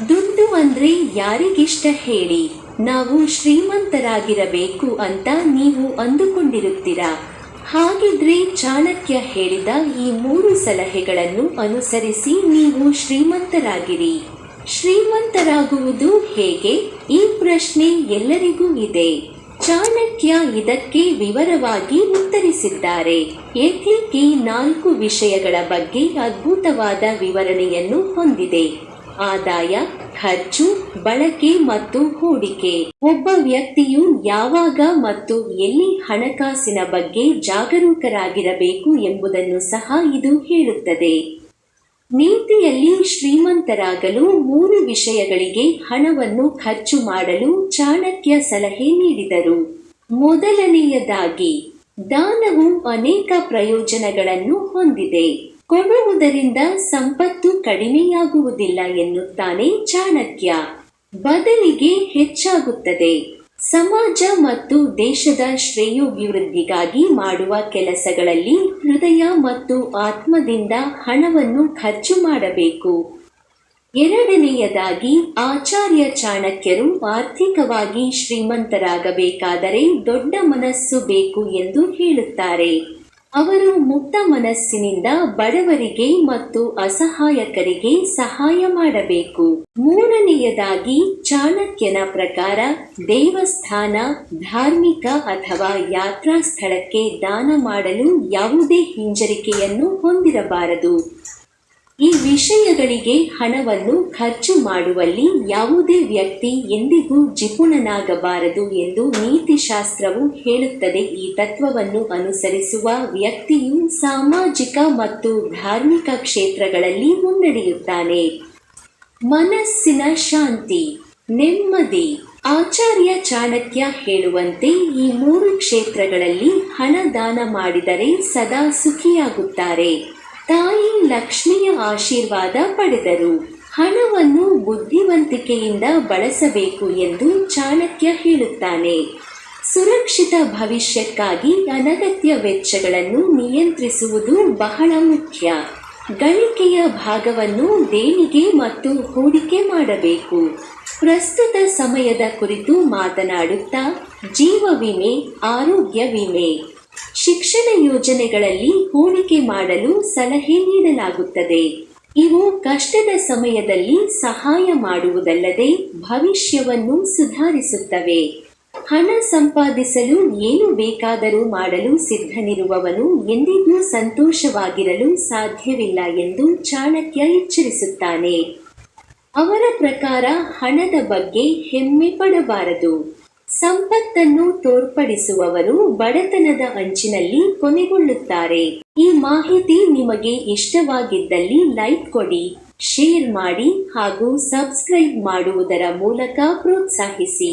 ದುಡ್ಡು ಅಂದ್ರೆ ಯಾರಿಗಿಷ್ಟ ಹೇಳಿ? ನಾವು ಶ್ರೀಮಂತರಾಗಿರಬೇಕು ಅಂತ ನೀವು ಅಂದುಕೊಂಡಿರುತ್ತೀರಾ? ಹಾಗಿದ್ರೆ ಚಾಣಕ್ಯ ಹೇಳಿದ ಈ ಮೂರು ಸಲಹೆಗಳನ್ನು ಅನುಸರಿಸಿ ನೀವು ಶ್ರೀಮಂತರಾಗಿರಿ. ಶ್ರೀಮಂತರಾಗುವುದು ಹೇಗೆ? ಈ ಪ್ರಶ್ನೆ ಎಲ್ಲರಿಗೂ ಇದೆ. ಚಾಣಕ್ಯ ಇದಕ್ಕೆ ವಿವರವಾಗಿ ಉತ್ತರಿಸಿದ್ದಾರೆ. ಏಕೆ ನಾಲ್ಕು ವಿಷಯಗಳ ಬಗ್ಗೆ ಅದ್ಭುತವಾದ ವಿವರಣೆಯನ್ನು ಹೊಂದಿದೆ. ಆದಾಯ, ಖರ್ಚು, ಬಳಕೆ ಮತ್ತು ಹೂಡಿಕೆ. ಒಬ್ಬ ವ್ಯಕ್ತಿಯು ಯಾವಾಗ ಮತ್ತು ಎಲ್ಲಿ ಹಣಕಾಸಿನ ಬಗ್ಗೆ ಜಾಗರೂಕರಾಗಿರಬೇಕು ಎಂಬುದನ್ನು ಸಹ ಇದು ಹೇಳುತ್ತದೆ. ನೀತಿಯಲ್ಲಿ ಶ್ರೀಮಂತರಾಗಲು ಮೂರು ವಿಷಯಗಳಿಗೆ ಹಣವನ್ನು ಖರ್ಚು ಮಾಡಲು ಚಾಣಕ್ಯ ಸಲಹೆ ನೀಡಿದರು. ಮೊದಲನೆಯದಾಗಿ, ದಾನವು ಅನೇಕ ಪ್ರಯೋಜನಗಳನ್ನು ಹೊಂದಿದೆ. ಕೊಡುವುದರಿಂದ ಸಂಪತ್ತು ಕಡಿಮೆಯಾಗುವುದಿಲ್ಲ ಎನ್ನುತ್ತಾನೆ ಚಾಣಕ್ಯ. ಬದಲಿಗೆ ಹೆಚ್ಚಾಗುತ್ತದೆ. ಸಮಾಜ ಮತ್ತು ದೇಶದ ಶ್ರೇಯೋಭಿವೃದ್ಧಿಗಾಗಿ ಮಾಡುವ ಕೆಲಸಗಳಲ್ಲಿ ಹೃದಯ ಮತ್ತು ಆತ್ಮದಿಂದ ಹಣವನ್ನು ಖರ್ಚು ಮಾಡಬೇಕು. ಎರಡನೆಯದಾಗಿ, ಆಚಾರ್ಯ ಚಾಣಕ್ಯರು ಆರ್ಥಿಕವಾಗಿ ಶ್ರೀಮಂತರಾಗಬೇಕಾದರೆ ದೊಡ್ಡ ಮನಸ್ಸು ಬೇಕು ಎಂದು ಹೇಳುತ್ತಾರೆ. ಅವರು ಮುಕ್ತ ಮನಸ್ಸಿನಿಂದ ಬಡವರಿಗೆ ಮತ್ತು ಅಸಹಾಯಕರಿಗೆ ಸಹಾಯ ಮಾಡಬೇಕು. ಮೂರನೆಯದಾಗಿ, ಚಾಣಕ್ಯನ ಪ್ರಕಾರ ದೇವಸ್ಥಾನ, ಧಾರ್ಮಿಕ ಅಥವಾ ಯಾತ್ರಾ ಸ್ಥಳಕ್ಕೆ ದಾನ ಮಾಡಲು ಯಾವುದೇ ಹಿಂಜರಿಕೆಯನ್ನು ಹೊಂದಿರಬಾರದು. ಈ ವಿಷಯಗಳಿಗೆ ಹಣವನ್ನು ಖರ್ಚು ಮಾಡುವಲ್ಲಿ ಯಾವುದೇ ವ್ಯಕ್ತಿ ಎಂದಿಗೂ ಜಿಪುಣನಾಗಬಾರದು ಎಂದು ನೀತಿಶಾಸ್ತ್ರವು ಹೇಳುತ್ತದೆ. ಈ ತತ್ವವನ್ನು ಅನುಸರಿಸುವ ವ್ಯಕ್ತಿಯು ಸಾಮಾಜಿಕ ಮತ್ತು ಧಾರ್ಮಿಕ ಕ್ಷೇತ್ರಗಳಲ್ಲಿ ಮುನ್ನಡೆಯುತ್ತಾನೆ. ಮನಸ್ಸಿನ ಶಾಂತಿ, ನೆಮ್ಮದಿ, ಆಚಾರ್ಯ ಚಾಣಕ್ಯ ಹೇಳುವಂತೆ ಈ ಮೂರು ಕ್ಷೇತ್ರಗಳಲ್ಲಿ ಹಣ ದಾನ ಮಾಡಿದರೆ ಸದಾ ಸುಖಿಯಾಗುತ್ತಾರೆ. ತಾಯಿ ಲಕ್ಷ್ಮಿಯ ಆಶೀರ್ವಾದ ಪಡೆದರು. ಹಣವನ್ನು ಬುದ್ಧಿವಂತಿಕೆಯಿಂದ ಬಳಸಬೇಕು ಎಂದು ಚಾಣಕ್ಯ ಹೇಳುತ್ತಾನೆ. ಸುರಕ್ಷಿತ ಭವಿಷ್ಯಕ್ಕಾಗಿ ಅನಗತ್ಯ ವೆಚ್ಚಗಳನ್ನು ನಿಯಂತ್ರಿಸುವುದು ಬಹಳ ಮುಖ್ಯ. ಗಳಿಕೆಯ ಭಾಗವನ್ನು ದೇಣಿಗೆ ಮತ್ತು ಹೂಡಿಕೆ ಮಾಡಬೇಕು. ಪ್ರಸ್ತುತ ಸಮಯದ ಕುರಿತು ಮಾತನಾಡುತ್ತಾ ಜೀವ ವಿಮೆ, ಆರೋಗ್ಯ ವಿಮೆ. ಶಿಕ್ಷಣ ಯೋಜನೆಗಳಲ್ಲಿ ಹೂಡಿಕೆ ಮಾಡಲು ಸಲಹೆ ನೀಡಲಾಗುತ್ತದೆ. ಇವು ಕಷ್ಟದ ಸಮಯದಲ್ಲಿ ಸಹಾಯ ಮಾಡುವುದಲ್ಲದೆ ಭವಿಷ್ಯವನ್ನು ಸುಧಾರಿಸುತ್ತವೆ. ಹಣ ಸಂಪಾದಿಸಲು ಏನು ಬೇಕಾದರೂ ಮಾಡಲು ಸಿದ್ಧನಿರುವವನು ಎಂದಿಗೂ ಸಂತೋಷವಾಗಿರಲು ಸಾಧ್ಯವಿಲ್ಲ ಎಂದು ಚಾಣಕ್ಯ ಎಚ್ಚರಿಸುತ್ತಾನೆ. ಅವರ ಪ್ರಕಾರ ಹಣದ ಬಗ್ಗೆ ಹೆಮ್ಮೆ ಪಡಬಾರದು. ಸಂಪತ್ತನ್ನು ತೋರ್ಪಡಿಸುವವರು ಬಡತನದ ಅಂಚಿನಲ್ಲಿ ಕೊನೆಗೊಳ್ಳುತ್ತಾರೆ. ಈ ಮಾಹಿತಿ ನಿಮಗೆ ಇಷ್ಟವಾಗಿದ್ದಲ್ಲಿ ಲೈಕ್ ಕೊಡಿ, ಶೇರ್ ಮಾಡಿ ಹಾಗೂ ಸಬ್ಸ್ಕ್ರೈಬ್ ಮಾಡುವುದರ ಮೂಲಕ ಪ್ರೋತ್ಸಾಹಿಸಿ.